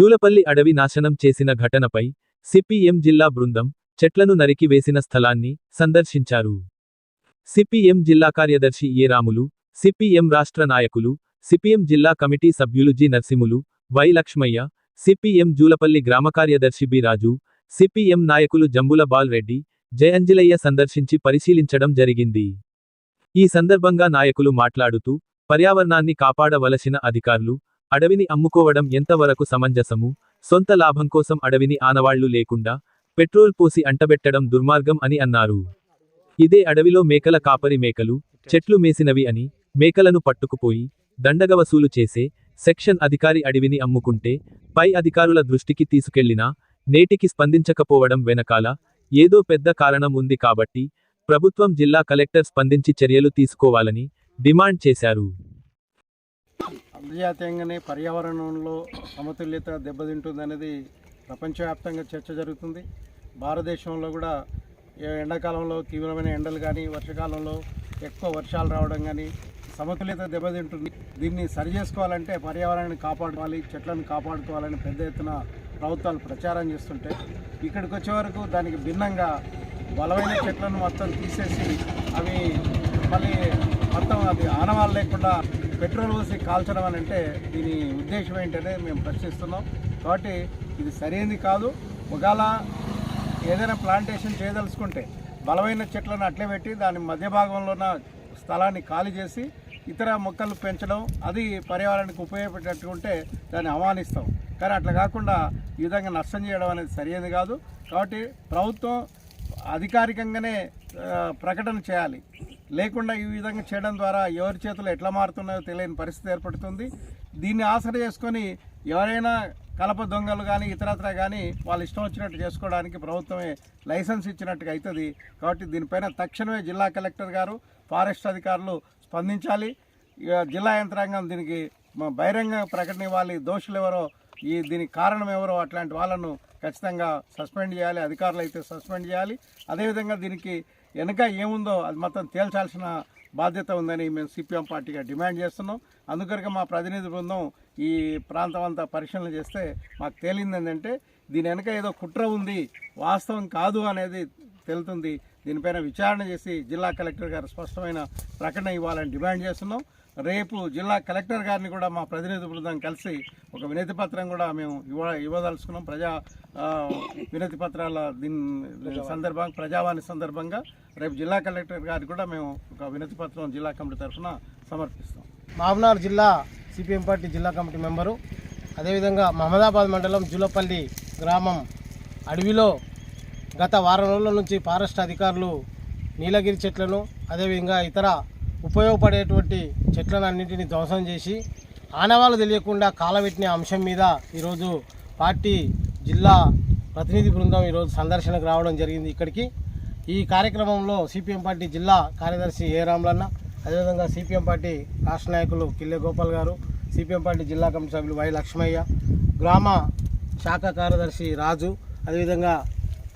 జూలపల్లి అడవి నాశనం చేసిన ఘటనపై సిపిఎం జిల్లా బృందం చెట్లను నరికి వేసిన స్థలాన్ని సందర్శించారు. సిపిఎం జిల్లా కార్యదర్శి ఏ రాములు సిపిఎం రాష్ట్ర నాయకులు సిపిఎం జిల్లా కమిటీ సభ్యులు G Narsimulu Y Lakshmaiah CPM Julapalli గ్రామ కార్యదర్శి బి రాజు సిపిఎం నాయకులు జంబుల బాల్రెడ్డి రెడ్డి సందర్శించి పరిశీలించడం జరిగింది. ఈ సందర్భంగా నాయకులు మాట్లాడుతూ పర్యావరణాన్ని కాపాడవలసిన అధికారులు అడవిని అమ్ముకోవడం ఎంతవరకు సమంజసము? సొంత లాభం కోసం అడవిని ఆనవాళ్ళు లేకుండా పెట్రోల్ పోసి అంటబెట్టడం దుర్మార్గం అని అన్నారు. ఇదే అడవిలో మేకల కాపరి మేకలు చెట్లు మేసినవి అని మేకలను పట్టుకుపోయి దండగ వసూలు చేసే సెక్షన్ అధికారి అడవిని అమ్ముకుంటే పై అధికారుల దృష్టికి తీసుకెళ్ళినా నేటికి స్పందించకపోవడం వెనకాల ఏదో పెద్ద కారణం ఉంది కాబట్టి ప్రభుత్వం జిల్లా కలెక్టర్ స్పందించి చర్యలు తీసుకోవాలని డిమాండ్ చేశారు. అంతర్జాతీయంగానే పర్యావరణంలో సమతుల్యత దెబ్బతింటుందనేది ప్రపంచవ్యాప్తంగా చర్చ జరుగుతుంది. భారతదేశంలో కూడా ఎండాకాలంలో తీవ్రమైన ఎండలు కానీ వర్షాకాలంలో ఎక్కువ వర్షాలు రావడం కానీ సమతుల్యత దెబ్బతింటుంది. దీన్ని సరి చేసుకోవాలంటే పర్యావరణాన్ని కాపాడుకోవాలి చెట్లను కాపాడుకోవాలని పెద్ద ఎత్తున ప్రభుత్వాలు ప్రచారం చేస్తుంటే ఇక్కడికి వచ్చే వరకు దానికి భిన్నంగా బలమైన చెట్లను మొత్తం తీసేసి అవి మళ్ళీ మొత్తం అది ఆనవాళ్ళు లేకుండా పెట్రోల్ పోసి కాల్చడం అని అంటే దీని ఉద్దేశం ఏంటనే మేము ప్రశ్నిస్తున్నాం. కాబట్టి ఇది సరైనది కాదు. ఒకవేళ ఏదైనా ప్లాంటేషన్ చేయదలుచుకుంటే బలమైన చెట్లను అట్లే పెట్టి దాని మధ్య భాగంలో ఉన్న స్థలాన్ని ఖాళీ చేసి ఇతర మొక్కలు పెంచడం అది పర్యావరణానికి ఉపయోగపడేటట్టు ఉంటే దాన్ని ఆహ్వానిస్తాం. కానీ అట్లా కాకుండా ఈ విధంగా నష్టం చేయడం అనేది సరైనది కాదు. కాబట్టి ప్రభుత్వం అధికారికంగానే ప్రకటన చేయాలి. లేకుండా ఈ విధంగా చేయడం ద్వారా ఎవరి చేతులు ఎట్లా మారుతున్నాయో తెలియని పరిస్థితి ఏర్పడుతుంది. దీన్ని ఆసర చేసుకొని ఎవరైనా కలప దొంగలు కానీ ఇతరత్ర కానీ వాళ్ళు ఇష్టం వచ్చినట్టు చేసుకోవడానికి ప్రభుత్వమే లైసెన్స్ ఇచ్చినట్టుగా అవుతుంది కాబట్టి దీనిపైన తక్షణమే జిల్లా కలెక్టర్ గారు ఫారెస్ట్ అధికారులు స్పందించాలి. జిల్లా యంత్రాంగం దీనికి బహిరంగ ప్రకటన ఇవ్వాలి. దోషులు ఎవరో ఈ దీనికి కారణం ఎవరో అట్లాంటి వాళ్ళను ఖచ్చితంగా సస్పెండ్ చేయాలి. అధికారులు అయితే సస్పెండ్ చేయాలి. అదేవిధంగా దీనికి వెనక ఏముందో అది మొత్తం తేల్చాల్సిన బాధ్యత ఉందని మేము సిపిఎం పార్టీగా డిమాండ్ చేస్తున్నాం. అందుకనుక మా ప్రతినిధి బృందం ఈ ప్రాంతం అంతా పరిశీలన చేస్తే మాకు తేలింది ఏంటంటే దీని వెనక ఏదో కుట్ర ఉంది వాస్తవం కాదు అనేది తెలుతుంది. దీనిపైన విచారణ చేసి జిల్లా కలెక్టర్ గారు స్పష్టమైన ప్రకటన ఇవ్వాలని డిమాండ్ చేస్తున్నాం. రేపు జిల్లా కలెక్టర్ గారిని కూడా మా ప్రతినిధి బృందం కలిసి ఒక వినతి పత్రం కూడా మేము ఇవ్వ ఇవ్వదలుచుకున్నాం. ప్రజా వినతి పత్రాల దీని సందర్భంగా ప్రజావాణి సందర్భంగా రేపు జిల్లా కలెక్టర్ గారికి కూడా మేము ఒక వినతి పత్రం జిల్లా కమిటీ తరఫున సమర్పిస్తాం. మామనార్ జిల్లా సిపిఎం పార్టీ జిల్లా కమిటీ మెంబరు అదేవిధంగా మహమ్మదాబాద్ మండలం జూలపల్లి గ్రామం అడవిలో గత వారం రోజుల నుంచి ఫారెస్ట్ అధికారులు నీలగిరి చెట్లను అదేవిధంగా ఇతర ఉపయోగపడేటువంటి చెట్లన్నింటినీ ధ్వంసం చేసి ఆనవాళ్ళు తెలియకుండా కాలబెట్టిన అంశం మీద ఈరోజు పార్టీ జిల్లా ప్రతినిధి బృందం ఈరోజు సందర్శనకు రావడం జరిగింది ఇక్కడికి. ఈ కార్యక్రమంలో సిపిఎం పార్టీ జిల్లా కార్యదర్శి ఏ రాములన్న అదేవిధంగా సిపిఎం పార్టీ రాష్ట్ర నాయకులు కిల్లె గోపాల్ గారు సిపిఎం పార్టీ జిల్లా కమిటీ సభ్యులు వై లక్ష్మయ్య గ్రామ శాఖ కార్యదర్శి రాజు అదేవిధంగా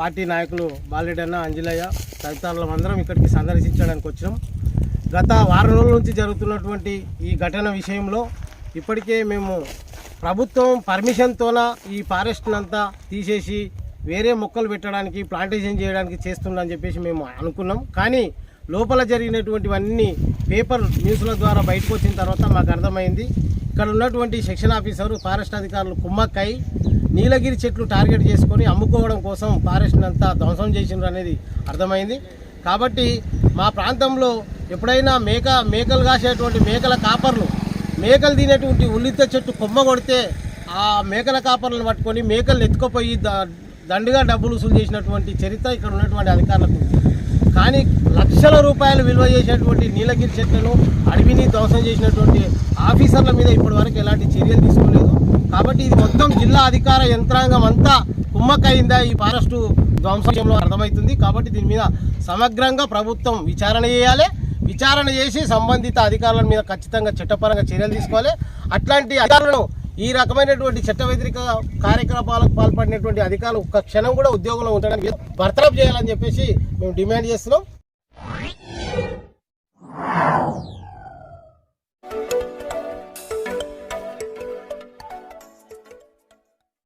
పార్టీ నాయకులు బాలరెడ్డి అంజలయ్య తదితరులం అందరం ఇక్కడికి సందర్శించడానికి వచ్చినాం. గత వారం రోజుల నుంచి జరుగుతున్నటువంటి ఈ ఘటన విషయంలో ఇప్పటికే మేము ప్రభుత్వం పర్మిషన్తోన ఈ ఫారెస్ట్ని అంతా తీసేసి వేరే మొక్కలు పెట్టడానికి ప్లాంటేషన్ చేయడానికి చేస్తుందని చెప్పేసి మేము అనుకున్నాం. కానీ లోపల జరిగినటువంటివన్నీ పేపర్ న్యూస్ల ద్వారా బయటకు వచ్చిన తర్వాత మాకు అర్థమైంది. ఇక్కడ ఉన్నటువంటి సెక్షన్ ఆఫీసరు ఫారెస్ట్ అధికారులు కుమ్మక్కై నీలగిరి చెట్లు టార్గెట్ చేసుకొని అమ్ముకోవడం కోసం ఫారెస్ట్ని అంతా ధ్వంసం చేసిండ్రు అనేది అర్థమైంది. కాబట్టి మా ప్రాంతంలో ఎప్పుడైనా మేక మేకలు కాసేటువంటి మేకల కాపర్లు మేకలు తినేటువంటి ఉల్లిత చెట్టు కొమ్మ కొడితే ఆ మేకల కాపర్లను పట్టుకొని మేకలను ఎత్తుకుపోయి దండుగా డబ్బులు వసూలు చేసినటువంటి చరిత్ర ఇక్కడ ఉన్నటువంటి అధికారులకు కానీ లక్షల రూపాయలు విలువ చేసేటువంటి నీలగిరి చెట్లను అడవిని ధ్వంసం చేసినటువంటి ఆఫీసర్ల మీద ఇప్పటివరకు ఎలాంటి చర్యలు తీసుకోలేదు. కాబట్టి ఇది మొత్తం జిల్లా అధికార యంత్రాంగం అంతా కుమ్మక్కయిందా ఈ ఫారెస్టు ధ్వంసంలో అర్థమవుతుంది. కాబట్టి దీని మీద సమగ్రంగా ప్రభుత్వం విచారణ చేయాలి. విచారణ చేసి సంబంధిత అధికారుల మీద ఖచ్చితంగా చట్టపరంగా చర్యలు తీసుకోవాలి. అట్లాంటి అధికారులను ఈ రకమైనటువంటి చట్ట వ్యతిరేక కార్యకలాపాలకు పాల్పడినటువంటి అధికారులు ఒక్క క్షణం కూడా ఉద్యోగంలో ఉండడానికి బర్తరఫ్ చేయాలని చెప్పేసి మేము డిమాండ్ చేస్తున్నాం.